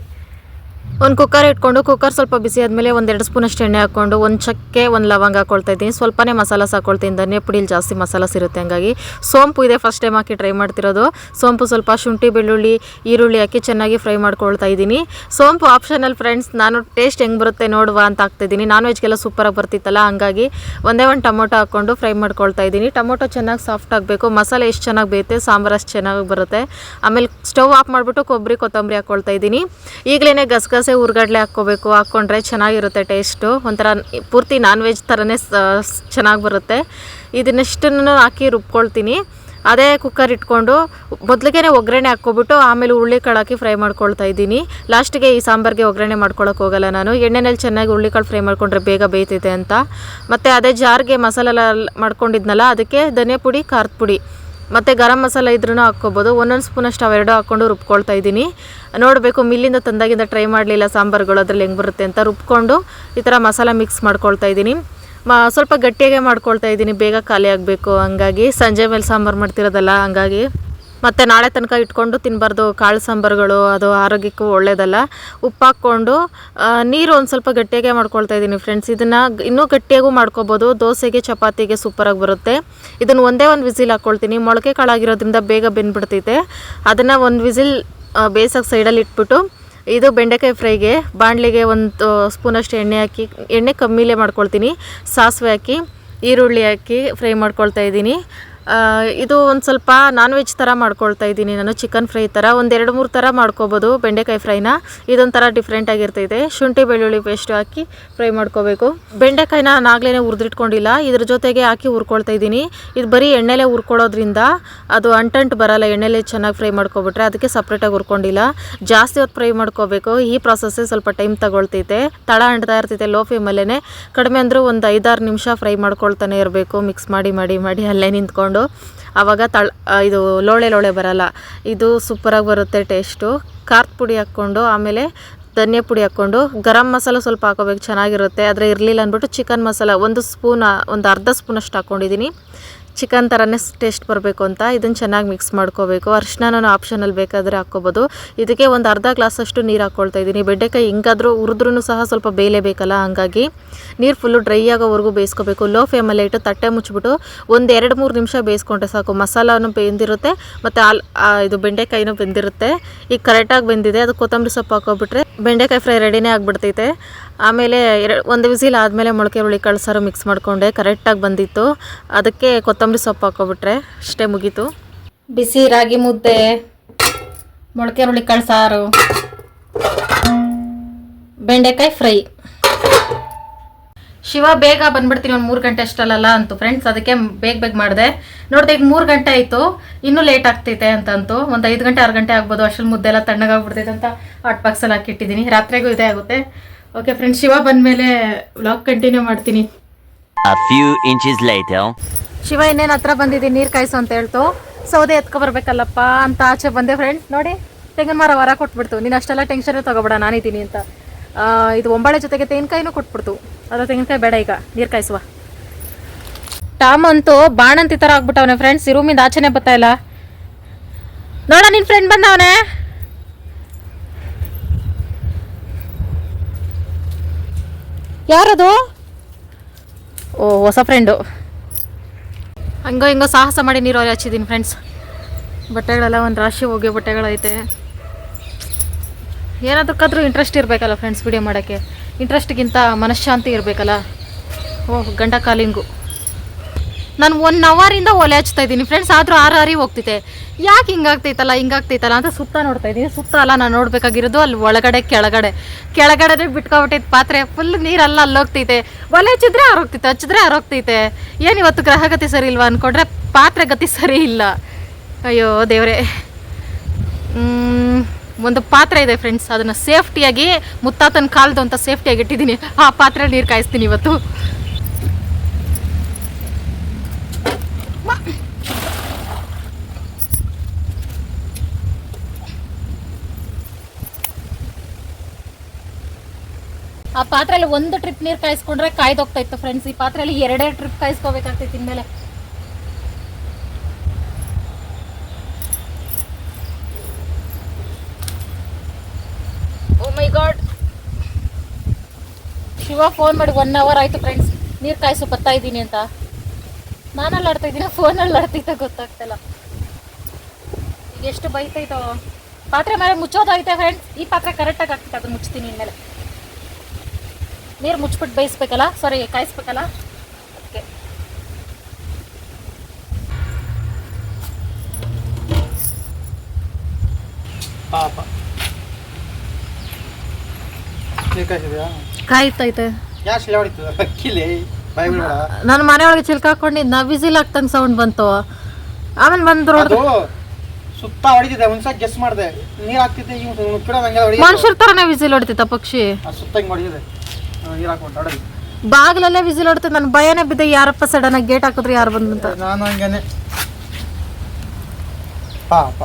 ಒಂದು ಕುಕ್ಕರ್ ಇಟ್ಕೊಂಡು ಕುಕ್ಕರ್ ಸ್ವಲ್ಪ ಬಿಸಿ ಆದಮೇಲೆ ಒಂದೆರಡು ಸ್ಪೂನ್ ಅಷ್ಟು ಎಣ್ಣೆ ಹಾಕ್ಕೊಂಡು, ಒಂದು ಚಕ್ಕೆ, ಒಂದು ಲವಂಗ ಹಾಕೊಳ್ತಾ ಇದ್ದೀನಿ. ಸ್ವಲ್ಪನೇ ಮಸಾಲ ಹಾಕೊಳ್ತೀನಿ. ಧನಿಯಾ, ಪುಡಿಲಿ ಜಾಸ್ತಿ ಮಸಾಲ ಸಿರುತ್ತೆ ಹಂಗಾಗಿ. ಸೋಂಪು ಇದೆ ಫಸ್ಟ್ ಟೈಮ್ ಹಾಕಿ ಟ್ರೈ ಮಾಡ್ತಿರೋದು. ಸೋಂಪು ಸ್ವಲ್ಪ ಶುಂಠಿ, ಬೆಳ್ಳುಳ್ಳಿ, ಈರುಳ್ಳಿ ಹಾಕಿ ಚೆನ್ನಾಗಿ ಫ್ರೈ ಮಾಡ್ಕೊಳ್ತಾ ಇದ್ದೀನಿ. ಸೋಂಪು ಆಪ್ಷನಲ್ ಫ್ರೆಂಡ್ಸ್ ನಾನು ಟೇಸ್ಟ್ ಹೆಂಗೆ ಬರುತ್ತೆ ನೋಡುವ ಅಂತ ಹಾಕ್ತಿದ್ದೀನಿ ನಾನ್ ವೆಜ್ಗೆಲ್ಲ ಸೂಪರಾಗಿ ಬರ್ತಿತ್ತಲ್ಲ, ಹಂಗಾಗಿ ಒಂದೇ ಒಂದು ಟೊಮೊಟೊ ಹಾಕ್ಕೊಂಡು ಫ್ರೈ ಮಾಡ್ಕೊಳ್ತಾ ಇದ್ದೀನಿ. ಟೊಮೊಟೊ ಚೆನ್ನಾಗಿ ಸಾಫ್ಟ್ ಆಗಬೇಕು. ಮಸಾಲೆ ಎಷ್ಟು ಚೆನ್ನಾಗಿ ಬೇಯುತ್ತೆ, ಸಾಂಬಾರು ಅಷ್ಟು ಚೆನ್ನಾಗಿ ಬರುತ್ತೆ. ಆಮೇಲೆ ಸ್ಟವ್ ಆಫ್ ಮಾಡಿಬಿಟ್ಟು ಕೊಬ್ಬರಿ, ಕೊತ್ತಂಬರಿ ಹಾಕ್ಕೊಳ್ತಾ ಇದ್ದೀನಿ. ಈಗಲೇ ಗಸಗಸೆ ಉರ್ಗಡ್ಲೆ ಹಾಕ್ಕೋಬೇಕು, ಹಾಕ್ಕೊಂಡ್ರೆ ಚೆನ್ನಾಗಿರುತ್ತೆ ಟೇಸ್ಟು. ಒಂಥರ ಪೂರ್ತಿ ನಾನ್ ವೆಜ್ ಥರನೇ ಚೆನ್ನಾಗಿ ಬರುತ್ತೆ. ಇದನ್ನೆಷ್ಟನ್ನು ಹಾಕಿ ರುಬ್ಕೊಳ್ತೀನಿ. ಅದೇ ಕುಕ್ಕರ್ ಇಟ್ಕೊಂಡು ಮೊದಲಿಗೆ ಒಗ್ಗರಣೆ ಹಾಕ್ಕೊಬಿಟ್ಟು ಆಮೇಲೆ ಹುಳ್ಳಿಕಾಳು ಹಾಕಿ ಫ್ರೈ ಮಾಡ್ಕೊಳ್ತಾ ಇದ್ದೀನಿ. ಲಾಸ್ಟಿಗೆ ಈ ಸಾಂಬಾರಿಗೆ ಒಗ್ಗರಣೆ ಮಾಡ್ಕೊಳಕ್ಕೆ ಹೋಗಲ್ಲ ನಾನು. ಎಣ್ಣೆನಲ್ಲಿ ಚೆನ್ನಾಗಿ ಹುಳ್ಳಿಕಾಳು ಫ್ರೈ ಮಾಡ್ಕೊಂಡ್ರೆ ಬೇಗ ಬೇಯ್ತಿದೆ ಅಂತ. ಮತ್ತು ಅದೇ ಜಾರ್ಗೆ ಮಸಾಲೆಲ್ಲ ಮಾಡ್ಕೊಂಡಿದ್ನಲ್ಲ, ಅದಕ್ಕೆ ಧನಿಯಾ ಪುಡಿ ಖಾರದ ಪುಡಿ. ಮತ್ತು ಗರಂ ಮಸಾಲ ಇದ್ರೂ ಹಾಕ್ಕೋಬೋದು. ಒಂದೊಂದು ಸ್ಪೂನಷ್ಟು ಅವೆರಡು ಹಾಕ್ಕೊಂಡು ರುಬ್ಕೊಳ್ತಾ ಇದ್ದೀನಿ. ನೋಡಬೇಕು, ಮಿಲ್ಲಿಂದ ತಂದಾಗಿಂದ ಟ್ರೈ ಮಾಡಲಿಲ್ಲ ಸಾಂಬಾರುಗಳು, ಅದ್ರಲ್ಲಿ ಹೆಂಗೆ ಬರುತ್ತೆ ಅಂತ ರುಬ್ಕೊಂಡು ಈ ಥರ ಮಸಾಲ ಮಿಕ್ಸ್ ಮಾಡ್ಕೊಳ್ತಾ ಇದ್ದೀನಿ. ಮ, ಸ್ವಲ್ಪ ಗಟ್ಟಿಯಾಗೆ ಮಾಡ್ಕೊಳ್ತಾ ಇದ್ದೀನಿ. ಬೇಗ ಖಾಲಿ ಆಗಬೇಕು, ಹಂಗಾಗಿ. ಸಂಜೆ ಮೇಲೆ ಸಾಂಬಾರು ಮಾಡ್ತಿರೋದಲ್ಲ, ಹಂಗಾಗಿ. ಮತ್ತು ನಾಳೆ ತನಕ ಇಟ್ಕೊಂಡು ತಿನ್ನಬಾರ್ದು ಕಾಳು ಸಾಂಬಾರುಗಳು, ಅದು ಆರೋಗ್ಯಕ್ಕೂ ಒಳ್ಳೆಯದಲ್ಲ ಉಪ್ಪು ಹಾಕ್ಕೊಂಡು ನೀರು ಒಂದು ಸ್ವಲ್ಪ ಗಟ್ಟಿಯಾಗೆ ಮಾಡ್ಕೊಳ್ತಾ ಇದ್ದೀನಿ ಫ್ರೆಂಡ್ಸ್ ಇದನ್ನು ಇನ್ನೂ ಗಟ್ಟಿಯಾಗೂ ಮಾಡ್ಕೊಬೋದು. ದೋಸೆಗೆ, ಚಪಾತಿಗೆ ಸೂಪರಾಗಿ ಬರುತ್ತೆ. ಇದನ್ನು ಒಂದೇ ಒಂದು ವಿಸಿಲ್ ಹಾಕ್ಕೊಳ್ತೀನಿ ಮೊಳಕೆ ಕಾಳಾಗಿರೋದ್ರಿಂದ ಬೇಗ ಬೆಂದ್ಬಿಡ್ತೈತೆ. ಅದನ್ನು ಒಂದು ವಿಸಿಲ್ ಬೇಯಿಸೋಕೆ ಸೈಡಲ್ಲಿ ಇಟ್ಬಿಟ್ಟು, ಇದು ಬೆಂಡೆಕಾಯಿ ಫ್ರೈಗೆ ಬಾಣಲೆಗೆ ಒಂದು ಸ್ಪೂನಷ್ಟು ಎಣ್ಣೆ ಹಾಕಿ, ಎಣ್ಣೆ ಕಮ್ಮಿಲೇ ಮಾಡ್ಕೊಳ್ತೀನಿ. ಸಾಸಿವೆ ಹಾಕಿ, ಈರುಳ್ಳಿ ಹಾಕಿ ಫ್ರೈ ಮಾಡ್ಕೊಳ್ತಾ ಇದ್ದೀನಿ ಇದು ಒಂದು ಸ್ವಲ್ಪ ನಾನ್ ವೆಜ್ ಥರ ಮಾಡ್ಕೊಳ್ತಾ ಇದ್ದೀನಿ ನಾನು ಚಿಕನ್ ಫ್ರೈ ಥರ ಒಂದು ಎರಡು ಮೂರು ಥರ ಮಾಡ್ಕೋಬೋದು ಬೆಂಡೆಕಾಯಿ ಫ್ರೈನ ಇದೊಂಥರ ಡಿಫ್ರೆಂಟ್ ಆಗಿರ್ತೈತೆ. ಶುಂಠಿ ಬೆಳ್ಳುಳ್ಳಿ ಪೇಸ್ಟ್ ಹಾಕಿ ಫ್ರೈ ಮಾಡ್ಕೋಬೇಕು. ಬೆಂಡೆಕಾಯಿನ ನಾನು ಆಗ್ಲೇ ಹುರಿದಿಟ್ಕೊಂಡಿಲ್ಲ. ಇದ್ರ ಜೊತೆಗೆ ಹಾಕಿ ಹುರ್ಕೊಳ್ತಾ ಇದ್ದೀನಿ. ಇದು ಬರೀ ಎಣ್ಣೆಲೆ ಹುರ್ಕೊಳ್ಳೋದ್ರಿಂದ ಅದು ಅಂಟಂಟು ಬರಲ್ಲ. ಎಣ್ಣೆಲೆ ಚೆನ್ನಾಗಿ ಫ್ರೈ ಮಾಡ್ಕೊಬಿಟ್ರೆ ಅದಕ್ಕೆ ಸಪ್ರೇಟಾಗಿ ಹುರ್ಕೊಂಡಿಲ್ಲ. ಜಾಸ್ತಿ ಹೊತ್ತು ಫ್ರೈ ಮಾಡ್ಕೋಬೇಕು. ಈ ಪ್ರಾಸೆಸ್ಸೇ ಸ್ವಲ್ಪ ಟೈಮ್ ತಗೊಳ್ತೈತೆ. ತಳ ಅಂಟ್ತಾ ಇರ್ತೈತೆ ಲೋ ಫ್ಲೇಮಲ್ಲೇ ಕಡಿಮೆ ಅಂದರೂ ಒಂದು ಐದಾರು ನಿಮಿಷ ಫ್ರೈ ಮಾಡ್ಕೊಳ್ತಾನೆ ಇರಬೇಕು. ಮಿಕ್ಸ್ ಮಾಡಿ ಮಾಡಿ ಮಾಡಿ ಅಲ್ಲೇ ನಿಂತ್ಕೊಂಡು. ಆವಾಗ ತಳ ಇದು ಲೋಳೆ ಲೋಳೆ ಬರಲ್ಲ. ಇದು ಸೂಪರಾಗಿ ಬರುತ್ತೆ ಟೇಸ್ಟು ಖಾರದ ಪುಡಿ ಹಾಕ್ಕೊಂಡು ಆಮೇಲೆ ಧನಿಯಾ ಪುಡಿ ಹಾಕ್ಕೊಂಡು ಗರಂ ಮಸಾಲ ಸ್ವಲ್ಪ ಹಾಕೋಬೇಕು ಚೆನ್ನಾಗಿರುತ್ತೆ. ಆದರೆ ಇರಲಿಲ್ಲ ಅಂದ್ಬಿಟ್ಟು ಚಿಕನ್ ಮಸಾಲ ಒಂದು ಸ್ಪೂನ್ ಒಂದು ಅರ್ಧ ಸ್ಪೂನಷ್ಟು ಹಾಕ್ಕೊಂಡಿದ್ದೀನಿ ಚಿಕನ್ ಥರನೇ ಟೇಸ್ಟ್ ಬರಬೇಕು ಅಂತ ಇದನ್ನು ಚೆನ್ನಾಗಿ ಮಿಕ್ಸ್ ಮಾಡ್ಕೋಬೇಕು. ಅರಿಶಿನ ಆಪ್ಷನಲ್ಲಿ ಬೇಕಾದರೆ ಹಾಕ್ಕೋಬೋದು. ಇದಕ್ಕೆ ಒಂದು ಅರ್ಧ ಗ್ಲಾಸಷ್ಟು ನೀರು ಹಾಕ್ಕೊಳ್ತಾ ಇದ್ದೀನಿ ಬೆಂಡೆಕಾಯಿ ಹಿಂಗಾದರೂ ಹುರಿದ್ರೂ ಸಹ ಸ್ವಲ್ಪ ಬೇಯಲೇಬೇಕಲ್ಲ ಹಾಗಾಗಿ ನೀರು ಫುಲ್ಲು ಡ್ರೈ ಆಗೋವರೆಗೂ ಬೇಯಿಸ್ಕೋಬೇಕು. ಲೋ ಫ್ಲೇಮಲ್ಲಿ ಇಟ್ಟು ತಟ್ಟೆ ಮುಚ್ಚಿಬಿಟ್ಟು ಒಂದು ಎರಡು ಮೂರು ನಿಮಿಷ ಬೇಯಿಸ್ಕೊಂಡ್ರೆ ಸಾಕು. ಮಸಾಲನೂ ಬೆಂದಿರುತ್ತೆ ಮತ್ತು ಆಲ್ ಇದು ಬೆಂಡೆಕಾಯಿನೂ ಬೆಂದಿರುತ್ತೆ. ಈಗ ಕರೆಕ್ಟಾಗಿ ಬೆಂದಿದೆ. ಅದು ಕೊತ್ತಂಬರಿ ಸೊಪ್ಪು ಹಾಕೋಬಿಟ್ರೆ ಬೆಂಡೆಕಾಯಿ ಫ್ರೈ ರೆಡಿನೇ ಆಗಿಬಿಡ್ತೈತೆ. ಆಮೇಲೆ ಎರಡು, ಒಂದು ವಿಸಿಲ್ ಆದಮೇಲೆ ಮೊಳಕೆ ಹುಳಿ ಕಳ್ಸಾರು ಮಿಕ್ಸ್ ಮಾಡಿಕೊಂಡೆ. ಕರೆಕ್ಟಾಗಿ ಬಂದಿತ್ತು. ಅದಕ್ಕೆ ಕೊತ್ತಂಬರಿ ಸೊಪ್ಪು ಹಾಕೋಬಿಟ್ರೆ ಅಷ್ಟೇ ಮುಗೀತು. ಬಿಸಿ ರಾಗಿ ಮುದ್ದೆ ಮೊಳಕೆ ಹುಳಿ ಸಾರು ಬೆಂಡೆಕಾಯಿ ಫ್ರೈ. ಶಿವ ಬೇಗ ಬಂದ್ಬಿಡ್ತೀನಿ ಒಂದು ಮೂರು ಗಂಟೆ ಅಷ್ಟಲ್ಲ ಅಂತು ಫ್ರೆಂಡ್ಸ್ ಅದಕ್ಕೆ ಬೇಗ ಬೇಗ ಮಾಡಿದೆ. ನೋಡಿದೆ ಈಗ ಮೂರು ಗಂಟೆ ಆಯಿತು ಇನ್ನೂ ಲೇಟ್ ಆಗ್ತೈತೆ ಅಂತಂತು. ಒಂದು ಐದು ಗಂಟೆ ಆರು ಗಂಟೆ ಆಗ್ಬೋದು ಅಷ್ಟಲ್ಲಿ ಮುದ್ದೆ ಎಲ್ಲ ತಣ್ಣಗಾಗ್ಬಿಡ್ತೈತೆ ಅಂತ ಹಾಟ್ ಬಾಕ್ಸಲ್ಲಿ ಹಾಕಿಟ್ಟಿದ್ದೀನಿ. ರಾತ್ರಿಗೂ ಇದೇ ಆಗುತ್ತೆ. ಓಕೆ ಫ್ರೆಂಡ್ಸ್ ಶಿವ ಬಂದಮೇಲೆ ವ್ಲಾಗ್ ಕಂಟಿನ್ಯೂ ಮಾಡ್ತೀನಿ. A few inches later. Shiva ಇನ್ನೇನು ಹತ್ರ ಬಂದಿದ್ದೀನಿ ನೀರು ಕಾಯಿಸು ಅಂತ ಹೇಳ್ತು. ಸೌದೆ ಎತ್ಕೊ ಬರ್ಬೇಕಲ್ಲಪ್ಪ ಅಂತ ಆಚೆ ಬಂದೆ ಫ್ರೆಂಡ್ ನೋಡಿ ತೆಂಗಿನ ಮರ ವರ ಕೊಟ್ಬಿಡ್ತು. ನೀನು ಅಷ್ಟೆಲ್ಲ ಟೆನ್ಷನ್ ತಗೋಬೇಡ, ನಾನಿದ್ದೀನಿ ಅಂತ. ಇದು ಒಂಬಳೆ ಜೊತೆಗೆ ತೆಂಗಿನಕಾಯಿನೂ ಕೊಟ್ಬಿಡ್ತು. ಅದು ತೆಂಗಿನಕಾಯಿ ಬೇಡ ಈಗ, ನೀರು ಕಾಯಿಸುವ. ಟಾಮ್ ಅಂತೂ ಬಾಣಂತಿ ಥರ ಆಗ್ಬಿಟ್ಟವನೆ ಫ್ರೆಂಡ್ಸ್ ಈ ರೂಮಿಂದ ಆಚೆನೆ ಬರ್ತಾ ಇಲ್ಲ. ನೋಡ ನಿನ್ನ ಫ್ರೆಂಡ್ ಬಂದವನೆ. ಯಾರದು? ಓ, ಹೊಸ ಫ್ರೆಂಡು ಹಂಗೋ ಹಿಂಗೋ ಸಾಹಸ ಮಾಡಿ ನೀರು ಹಚ್ಚಿದ್ದೀನಿ ಫ್ರೆಂಡ್ಸ್ ಬಟ್ಟೆಗಳೆಲ್ಲ ಒಂದು ರಾಶಿ ಹೋಗಿ ಬಟ್ಟೆಗಳೈತೆ. ಏನಾದಕ್ಕಾದ್ರೂ ಇಂಟ್ರೆಸ್ಟ್ ಇರಬೇಕಲ್ಲ ಫ್ರೆಂಡ್ಸ್ ವಿಡಿಯೋ ಮಾಡೋಕ್ಕೆ. ಇಂಟ್ರೆಸ್ಟ್ಗಿಂತ ಮನಃಶಾಂತಿ ಇರಬೇಕಲ್ಲ. ಓಹ್, ಗಂಡ ಕಾಲಿಂಗು. ನಾನು ಒನ್ ಅವರಿಂದ ಒಲೆ ಹಚ್ತಾ ಇದ್ದೀನಿ. ಫ್ರೆಂಡ್ಸ್ ಆದರೂ ಆರು ಹೋಗ್ತಿದೆ ಯಾಕೆ ಹಿಂಗಾಗ್ತೈತಲ್ಲ ಹಿಂಗಾಗ್ತೈತಲ್ಲ ಅಂತ ಸುತ್ತ ನೋಡ್ತಾ ಇದ್ದೀನಿ. ಸುತ್ತ ಅಲ್ಲ, ನಾನು ನೋಡಬೇಕಾಗಿರೋದು ಅಲ್ಲಿ ಒಳಗಡೆ, ಕೆಳಗಡೆ. ಕೆಳಗಡೆ ಬಿಟ್ಕೊಬಿಟ್ಟೈತೆ ಪಾತ್ರೆ ಫುಲ್ ನೀರೆಲ್ಲ ಅಲ್ಲೋಗ್ತೈತೆ ಒಲೆ ಹಚ್ಚಿದ್ರೆ ಆರೋಗ್ತೈತೆ ಹಚ್ಚಿದ್ರೆ ಆರೋಗ್ತೈತೆ ಏನು ಇವತ್ತು ಗ್ರಹಗತಿ ಸರಿ ಇಲ್ವಾ ಅಂದ್ಕೊಂಡ್ರೆ ಪಾತ್ರೆ ಗತಿ ಸರಿ ಇಲ್ಲ. ಅಯ್ಯೋ ದೇವರೇ. ಒಂದು ಪಾತ್ರೆ ಇದೆ ಫ್ರೆಂಡ್ಸ್ ಅದನ್ನು ಸೇಫ್ಟಿಯಾಗಿ ಮುತ್ತಾತನ ಕಾಲದಂತ ಸೇಫ್ಟಿಯಾಗಿ ಇಟ್ಟಿದ್ದೀನಿ. ಆ ಪಾತ್ರೆ ನೀರು ಕಾಯಿಸ್ತೀನಿ ಇವತ್ತು. ಆ ಪಾತ್ರೆಯಲ್ಲಿ ಒಂದು ಟ್ರಿಪ್ ನೀರು ಕಾಯಿಸ್ಕೊಂಡ್ರೆ ಕಾಯ್ದೋಗ್ತಾ ಇತ್ತು ಫ್ರೆಂಡ್ಸ್ ಈ ಪಾತ್ರೆಯಲ್ಲಿ ಎರಡೇ ಟ್ರಿಪ್ ಕಾಯಿಸ್ಕೋಬೇಕಾಗ್ತೈತಿ ಇನ್ಮೇಲೆ. Oh my god Shiva phone ಮಾಡಿ ಒನ್ ಅವರ್ ಆಯ್ತು ಫ್ರೆಂಡ್ಸ್ ನೀರು ಕಾಯಿಸು, ಬರ್ತಾ ಇದ್ದೀನಿ ಅಂತ. ನಾನಲ್ಲಿ ಆಡ್ತಾ ಇದ್ದೀನಿ? ಫೋನಲ್ಲಿ ಆಡ್ತಿದ್ದ ಗೊತ್ತಾಗ್ತಿಲ್ಲ. ಈಗ ಎಷ್ಟು ಬೈತೈತೋ ಪಾತ್ರೆ ಮೇಲೆ ಮುಚ್ಚೋದೈತೆ ಫ್ರೆಂಡ್ಸ್ ಈ ಪಾತ್ರೆ ಕರೆಕ್ಟಾಗಿ ಆಗ್ತೈತೆ ಅದು ಮುಚ್ತೀನಿ ಇನ್ಮೇಲೆ. ನೀರು ಮುಚ್ಚಿಬಿಟ್ಟು ಬೇಯಿಸ್ಬೇಕಲ್ಲ? ಸಾರಿ ಕಾಯಿಸ್ಬೇಕಲ್ಲ? ಅದಕ್ಕೆ ಪಾಪ. ಕಾಯ್ತೈತೆ. ಗ್ಯಾಸ್ ಇಲ್ಲ ಹೊಡಿತದ ಅಕ್ಕಿಲಿ ಬಾಯಿ ಬಿಡಬೇಡ ನಾನು ಮನೆಯೊಳಗೆ ಚಿಲ್ಕಾಕೊಂಡಿದ್ನ ವಿಸಿಲ್ ಆಗ್ತಂಗೆ ಸೌಂಡ್ ಬಂತು. ಆಮೇಲೆ ಬಂದು ಅದು ಸುತ್ತ ಹೊಡಿತಿದ್ದೆ ಒಂದ್ಸಲ ಗೆಸ್ ಮಾಡ್ದೆ. ನೀರ್ ಹಾಕ್ತಿದ್ದೆ ಮನುಷ್ಯರ ಥರನೇ ವಿಸಿಲ್ ಹೊಡಿತೈತ ಪಕ್ಷಿ? ಸುತ್ತ ಹಿಂಗ್ ಹೊಡಿತಿದೆ ನೀರು ಬಾಗ್ಲಲ್ಲೇ ವಿಸಿಲ್ ನನ್ನ ಭಯನೇ ಬಿದ್ದೆ. ಯಾರಪ್ಪ ಸಡನ್ ಆಗಿ ಗೇಟ್ ಹಾಕಿದ್ರೆ ಯಾರು ಬಂದಂತ ನಾನು ಹಂಗೇನೆ. ಪಾಪ.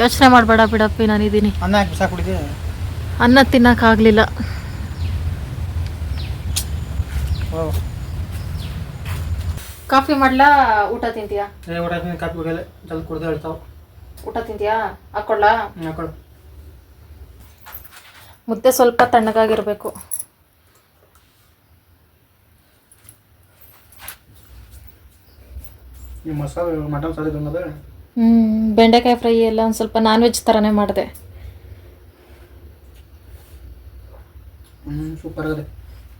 ಯೋಚನೆ ಮಾಡಬೇಡ ಬಿಡಪ್ಪಿ ನಾನಿದ್ದೀನಿ ಅನ್ನ ಹಾಕಿ ಬಿಸಾಕ್ ಅನ್ನ ತಿನ್ನಕ್ಕಾಗ್ಲಿಲ್ಲ ಓ. ಕಾಫಿ ಮಾಡ್ಲಾ? ಊಟ ತಿಂತೀಯಾ? ಏ ಕಾಪಿ ಕುಡಿಯಲ್ಲ ಜಲ್ದಿ ಕುಡ್ದು ಹೇಳ್ತಾವ ಊಟ ತಿಂತೀಯಾ? ಹಾಕೊಳ್ಳಾ ಹಾಕೊಳ್ಳು ಮುದ್ದೆ ಸ್ವಲ್ಪ ತಣ್ಣಗಾಗಿರಬೇಕು. ಹ್ಞೂ ಬೆಂಡೆಕಾಯಿ ಫ್ರೈ ಎಲ್ಲ ಒಂದು ಸ್ವಲ್ಪ ನಾನ್ ವೆಜ್ ಥರನೇ ಮಾಡಿದೆ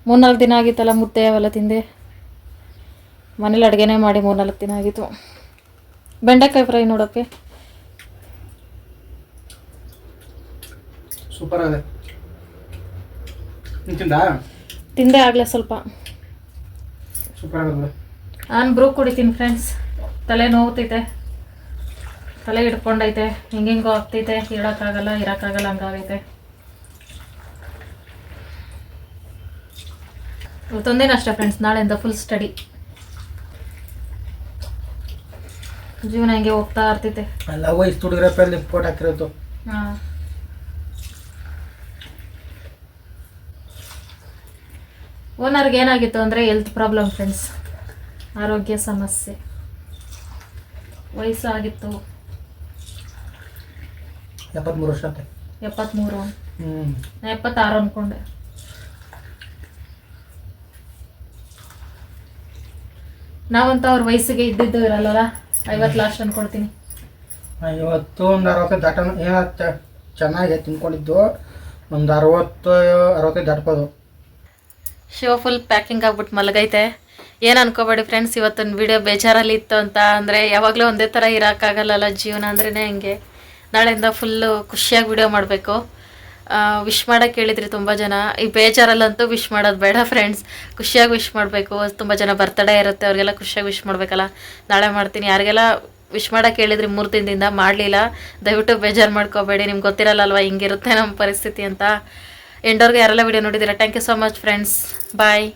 ಮೂರ್ನಾಲ್ಕು ದಿನ ಆಗಿತ್ತಲ್ಲ ಮುದ್ದೆ ಅವೆಲ್ಲ ತಿಂದೆ. ಮನೇಲಿ ಅಡುಗೆನೇ ಮಾಡಿ ಮೂರ್ನಾಲ್ಕು ದಿನ ಆಗಿತ್ತು. ಬೆಂಡೆಕಾಯಿ ಫ್ರೈ ನೋಡಕ್ಕೆ ಸೂಪರ್ ಆಗಿದೆ. ತಿಂದ ತಿಂದೆ ಆಗಲೇ ಸ್ವಲ್ಪ. ಸೂಪರ್ ಆಗಿದೆ ನಾನು ಬ್ರೂ ಕುಡಿತೀನಿ ಫ್ರೆಂಡ್ಸ್ ತಲೆ ನೋವುತ್ತೈತೆ ತಲೆ ಹಿಡ್ಕೊಂಡೈತೆ. ಹಿಂಗಿಂಗೋ ಆಗ್ತೈತೆ. ಹೇಳೋಕ್ಕಾಗಲ್ಲ ಇರೋಕ್ಕಾಗಲ್ಲ ಹಂಗಾಗೈತೆ. ಇವತ್ತೊಂದೇನು ಅಷ್ಟೇ ಫ್ರೆಂಡ್ಸ್ ನಾಳೆಯಿಂದ ಫುಲ್ ಸ್ಟಡಿ ಜೀವನ ಹಿಂಗೆ ಹೋಗ್ತಾ ಇರ್ತೈತೆ. ಹುಡುಗರಪ್ಪ ಅಲ್ಲಿ ಫೋಟೋ ಹಾಕಿರೋದು. ಹಾಂ. ಓನರ್ಗೆ ಏನಾಗಿತ್ತು ಅಂದರೆ ಹೆಲ್ತ್ ಪ್ರಾಬ್ಲಮ್ ಫ್ರೆಂಡ್ಸ್ ಆರೋಗ್ಯ ಸಮಸ್ಯೆ. ವಯಸ್ಸಾಗಿತ್ತು ಎಪ್ಪತ್ತ್ಮೂರು ವರ್ಷ ಆಯ್ತು. ಎಪ್ಪತ್ತ್ಮೂರು ನಾ ಎಪ್ಪತ್ತಾರು ಅಂದ್ಕೊಂಡೆ ನಾವಂತೂ ಅವ್ರ ವಯಸ್ಸಿಗೆ ಇದ್ದಿದ್ದು ಇರಲ್ಲ ಐವತ್ತು ಲಾಸ್ಟ್ ಅಂದ್ಕೊಳ್ತೀನಿ ಐವತ್ತು ಒಂದು ಅರವತ್ತು ದಾಟ ಚೆನ್ನಾಗಿ ತಿನ್ಕೊಂಡಿದ್ದು. ಒಂದು ಅರವತ್ತು ಅರವತ್ತೈದು ದಾಟ್ಬೋದು. ಶಿವ ಫುಲ್ ಪ್ಯಾಕಿಂಗ್ ಆಗ್ಬಿಟ್ಟು ಮಲಗೈತೆ. ಏನು ಅನ್ಕೋಬೇಡಿ ಫ್ರೆಂಡ್ಸ್ ಇವತ್ತೊಂದು ವಿಡಿಯೋ ಬೇಜಾರಲ್ಲಿ ಇತ್ತು ಅಂತ ಅಂದರೆ ಯಾವಾಗಲೂ ಒಂದೇ ಥರ ಇರೋಕ್ಕಾಗಲ್ಲಲ್ಲ ಜೀವನ ಅಂದ್ರೇ ಹಂಗೆ. ನಾಳೆಯಿಂದ ಫುಲ್ಲು ಖುಷಿಯಾಗಿ ವಿಡಿಯೋ ಮಾಡಬೇಕು. ವಿಶ್ ಮಾಡೋಕ್ಕೆ ಹೇಳಿದ್ರಿ ತುಂಬ ಜನ. ಈ ಬೇಜಾರಲ್ಲಂತೂ ವಿಶ್ ಮಾಡೋದು ಬೇಡ ಫ್ರೆಂಡ್ಸ್ ಖುಷಿಯಾಗಿ ವಿಶ್ ಮಾಡಬೇಕು. ತುಂಬ ಜನ ಬರ್ತಡೇ ಇರುತ್ತೆ, ಅವ್ರಿಗೆಲ್ಲ ಖುಷಿಯಾಗಿ ವಿಶ್ ಮಾಡಬೇಕಲ್ಲ. ನಾಳೆ ಮಾಡ್ತೀನಿ. ಯಾರಿಗೆಲ್ಲ ವಿಶ್ ಮಾಡೋಕೆ ಹೇಳಿದ್ರಿ ಮೂರು ದಿನದಿಂದ ಮಾಡಲಿಲ್ಲ. ದಯವಿಟ್ಟು ಬೇಜಾರು ಮಾಡ್ಕೋಬೇಡಿ. ನಿಮ್ಗೆ ಗೊತ್ತಿರಲ್ಲ ಅಲ್ವಾ, ಹಿಂಗಿರುತ್ತೆ ನಮ್ಮ ಪರಿಸ್ಥಿತಿ ಅಂತ. ಎಂಡೋರ್ಗೆ ಯಾರೆಲ್ಲ ವಿಡಿಯೋ ನೋಡಿದ್ದೀರಾ? Thank you so much friends bye